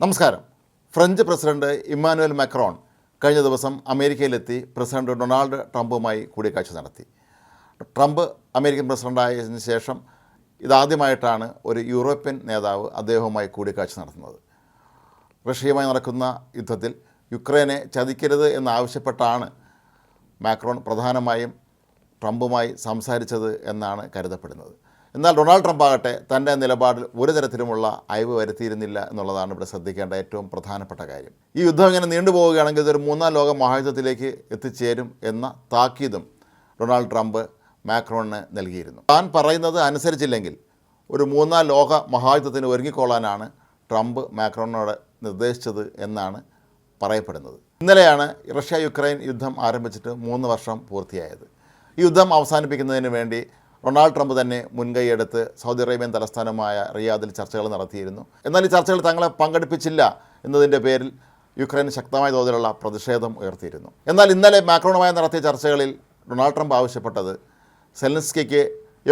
നമസ്കാരം. French president Emmanuel Macron കഴിഞ്ഞ ദിവസം അമേരിക്കയിലെത്തി പ്രസിഡന്റ് ഡൊണാൾഡ് ട്രംപുമായി കൂടിക്കാഴ്ച നടത്തി. ട്രംപ് അമേരിക്കൻ പ്രസിഡന്റായതിനു ശേഷം ഇതാദ്യമായിട്ടാണ് ഒരു യൂറോപ്യൻ നേതാവ് അദ്ദേഹവുമായി കൂടിക്കാഴ്ച നടത്തുന്നത്. റഷ്യയുമായി നടക്കുന്ന യുദ്ധത്തിൽ യുക്രൈനെ ചതിക്കരുത് എന്നാവശ്യപ്പെട്ടാണ് മാക്രോൺ പ്രധാനമായും ട്രംപുമായി സംസാരിച്ചത് എന്നാണ് കരുതപ്പെടുന്നത്. എന്നാൽ ഡൊണാൾഡ് ട്രംപ് ആകട്ടെ തന്റെ നിലപാടിൽ ഒരു തരത്തിലുമുള്ള അയവ് വരുത്തിയിരുന്നില്ല എന്നുള്ളതാണ് ഇവിടെ ശ്രദ്ധിക്കേണ്ട ഏറ്റവും പ്രധാനപ്പെട്ട കാര്യം. ഈ യുദ്ധം ഇങ്ങനെ നീണ്ടുപോവുകയാണെങ്കിൽ ഇതൊരു മൂന്നാം ലോക മഹായുദ്ധത്തിലേക്ക് എത്തിച്ചേരും എന്ന താക്കീതും ഡൊണാൾഡ് ട്രംപ് മാക്രോണിന് നൽകിയിരുന്നു. താൻ പറയുന്നത് അനുസരിച്ചില്ലെങ്കിൽ ഒരു മൂന്നാം ലോക മഹായുദ്ധത്തിന് ഒരുങ്ങിക്കൊള്ളാനാണ് ട്രംപ് മാക്രോണിനോട് നിർദ്ദേശിച്ചത് എന്നാണ് പറയപ്പെടുന്നത്. ഇന്നലെയാണ് റഷ്യ യുക്രൈൻ യുദ്ധം ആരംഭിച്ചിട്ട് മൂന്ന് വർഷം പൂർത്തിയായത്. യുദ്ധം അവസാനിപ്പിക്കുന്നതിന് വേണ്ടി ഡൊണാൾഡ് ട്രംപ് തന്നെ മുൻകൈയെടുത്ത് സൗദി അറേബ്യൻ തലസ്ഥാനമായ റിയാദിൽ ചർച്ചകൾ നടത്തിയിരുന്നു. എന്നാൽ ഈ ചർച്ചകൾ തങ്ങളെ പങ്കെടുപ്പിച്ചില്ല എന്നതിന്റെ പേരിൽ യുക്രൈൻ ശക്തമായ തോതിലുള്ള പ്രതിഷേധം ഉയർത്തിയിരുന്നു. എന്നാൽ ഇന്നലെ മാക്രോണുമായി നടത്തിയ ചർച്ചകളിൽ ഡൊണാൾഡ് ട്രംപ് ആവശ്യപ്പെട്ടത് സെലൻസ്കിക്ക്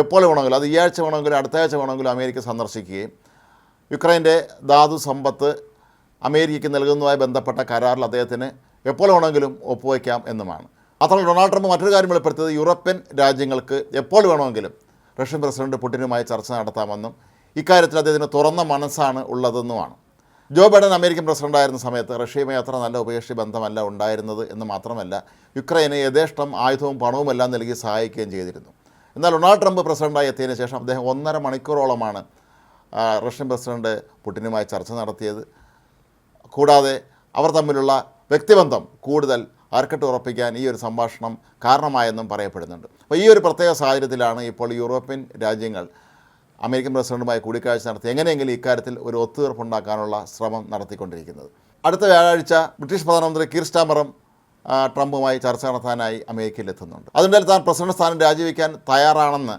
എപ്പോൾ വേണമെങ്കിലും അത് ഈ ആഴ്ച വേണമെങ്കിലും അടുത്ത ആഴ്ച വേണമെങ്കിലും അമേരിക്ക സന്ദർശിക്കുകയും യുക്രൈന്റെ ധാതു സമ്പത്ത് അമേരിക്കയ്ക്ക് നൽകുന്നതുമായി ബന്ധപ്പെട്ട കരാറിൽ അദ്ദേഹത്തിന് എപ്പോൾ വേണമെങ്കിലും ഒപ്പുവയ്ക്കാം എന്നുമാണ്. മാത്രമല്ല ഡൊണാൾഡ് ട്രംപ് മറ്റൊരു കാര്യം വെളിപ്പെടുത്തിയത് യൂറോപ്യൻ രാജ്യങ്ങൾക്ക് എപ്പോൾ വേണമെങ്കിലും റഷ്യൻ പ്രസിഡന്റ് പുടിനുമായി ചർച്ച നടത്താമെന്നും ഇക്കാര്യത്തിൽ അദ്ദേഹത്തിന് തുറന്ന മനസ്സാണ് ഉള്ളതെന്നുമാണ്. ജോ ബൈഡൻ അമേരിക്കൻ പ്രസിഡന്റായിരുന്ന സമയത്ത് റഷ്യയുമായി അത്ര നല്ല ഉഭയകക്ഷി ബന്ധമല്ല ഉണ്ടായിരുന്നത് എന്ന് മാത്രമല്ല യുക്രൈനെ യഥേഷ്ടം ആയുധവും പണവുമെല്ലാം നൽകി സഹായിക്കുകയും ചെയ്തിരുന്നു. എന്നാൽ ഡൊണാൾഡ് ട്രംപ് പ്രസിഡന്റായി എത്തിയതിന് ശേഷം അദ്ദേഹം ഒന്നര മണിക്കൂറോളമാണ് റഷ്യൻ പ്രസിഡന്റ് പുടിനുമായി ചർച്ച നടത്തിയത്. കൂടാതെ അവർ തമ്മിലുള്ള വ്യക്തിബന്ധം കൂടുതൽ അരക്കെട്ട് ഉറപ്പിക്കാൻ ഈ ഒരു സംഭാഷണം കാരണമായെന്നും പറയപ്പെടുന്നുണ്ട്. അപ്പോൾ ഈ ഒരു പ്രത്യേക സാഹചര്യത്തിലാണ് ഇപ്പോൾ യൂറോപ്യൻ രാജ്യങ്ങൾ അമേരിക്കൻ പ്രസിഡന്റുമായി കൂടിക്കാഴ്ച നടത്തി എങ്ങനെയെങ്കിലും ഇക്കാര്യത്തിൽ ഒരു ഒത്തുതീർപ്പുണ്ടാക്കാനുള്ള ശ്രമം നടത്തിക്കൊണ്ടിരിക്കുന്നത്. അടുത്ത വ്യാഴാഴ്ച ബ്രിട്ടീഷ് പ്രധാനമന്ത്രി കീർ സ്റ്റാമറും ട്രംപുമായി ചർച്ച നടത്താനായി അമേരിക്കയിൽ എത്തുന്നുണ്ട്. അതിന്റെ താൻ പ്രസിഡന്റ് സ്ഥാനം രാജിവെക്കാൻ തയ്യാറാണെന്ന്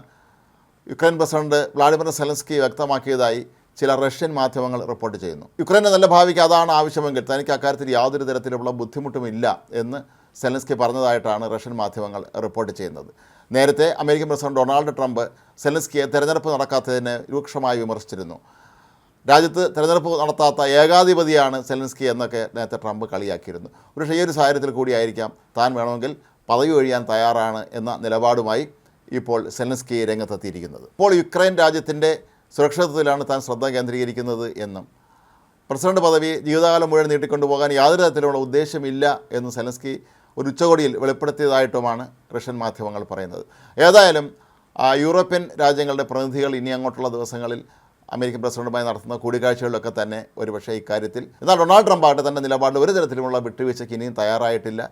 യുക്രൈൻ പ്രസിഡന്റ് വ്ളാഡിമിർ സെലൻസ്കി വ്യക്തമാക്കിയതായി ചില റഷ്യൻ മാധ്യമങ്ങൾ റിപ്പോർട്ട് ചെയ്യുന്നു. യുക്രൈന്റെ നല്ല ഭാവിക്ക് അതാണ് ആവശ്യമെങ്കിൽ തനിക്ക് അക്കാര്യത്തിൽ യാതൊരു തരത്തിലുള്ള ബുദ്ധിമുട്ടുമില്ല എന്ന് സെലൻസ്കി പറഞ്ഞതായിട്ടാണ് റഷ്യൻ മാധ്യമങ്ങൾ റിപ്പോർട്ട് ചെയ്യുന്നത്. നേരത്തെ അമേരിക്കൻ പ്രസിഡന്റ് ഡൊണാൾഡ് ട്രംപ് സെലൻസ്കിയെ തെരഞ്ഞെടുപ്പ് നടക്കാത്തതിന് രൂക്ഷമായി വിമർശിച്ചിരുന്നു. രാജ്യത്ത് തെരഞ്ഞെടുപ്പ് നടത്താത്ത ഏകാധിപതിയാണ് സെലൻസ്കി എന്നൊക്കെ നേരത്തെ ട്രംപ് കളിയാക്കിയിരുന്നു. പക്ഷേ ഈ ഒരു സാഹചര്യത്തിൽ കൂടിയായിരിക്കാം താൻ വേണമെങ്കിൽ പദവി ഒഴിയാൻ തയ്യാറാണ് എന്ന നിലപാടുമായി ഇപ്പോൾ സെലൻസ്കി രംഗത്തെത്തിയിരിക്കുന്നത്. ഇപ്പോൾ യുക്രൈൻ രാജ്യത്തിന്റെ സുരക്ഷിതത്വത്തിലാണ് താൻ ശ്രദ്ധ കേന്ദ്രീകരിക്കുന്നത് എന്നും പ്രസിഡന്റ് പദവി ജീവിതകാലം മുഴുവൻ നീട്ടിക്കൊണ്ടുപോകാൻ യാതൊരു തരത്തിലുള്ള ഉദ്ദേശമില്ല എന്നും സെലൻസ്കി ഒരു ഉച്ചകോടിയിൽ വെളിപ്പെടുത്തിയതായിട്ടുമാണ് റഷ്യൻ മാധ്യമങ്ങൾ പറയുന്നത്. ഏതായാലും യൂറോപ്യൻ രാജ്യങ്ങളുടെ പ്രതിനിധികൾ ഇനി അങ്ങോട്ടുള്ള ദിവസങ്ങളിൽ അമേരിക്കൻ പ്രസിഡന്റുമായി നടത്തുന്ന കൂടിക്കാഴ്ചകളിലൊക്കെ തന്നെ ഒരുപക്ഷേ ഇക്കാര്യത്തിൽ എന്നാൽ ഡൊണാൾഡ് ട്രംപ് ആകട്ടെ തന്റെ നിലപാടിൽ ഒരു തരത്തിലുമുള്ള വിട്ടുവീഴ്ചയ്ക്ക് ഇനിയും തയ്യാറായിട്ടില്ല.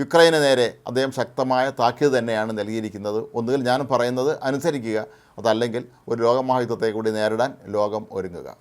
യുക്രൈന് നേരെ അദ്ദേഹം ശക്തമായ താക്കീത് തന്നെയാണ് നൽകിയിരിക്കുന്നത്. ഒന്നുകിൽ ഞാൻ പറയുന്നത് അനുസരിക്കുക അതല്ലെങ്കിൽ ഒരു ലോകമഹായുദ്ധത്തെ കൂടി നേരിടാൻ ലോകം ഒരുങ്ങുക.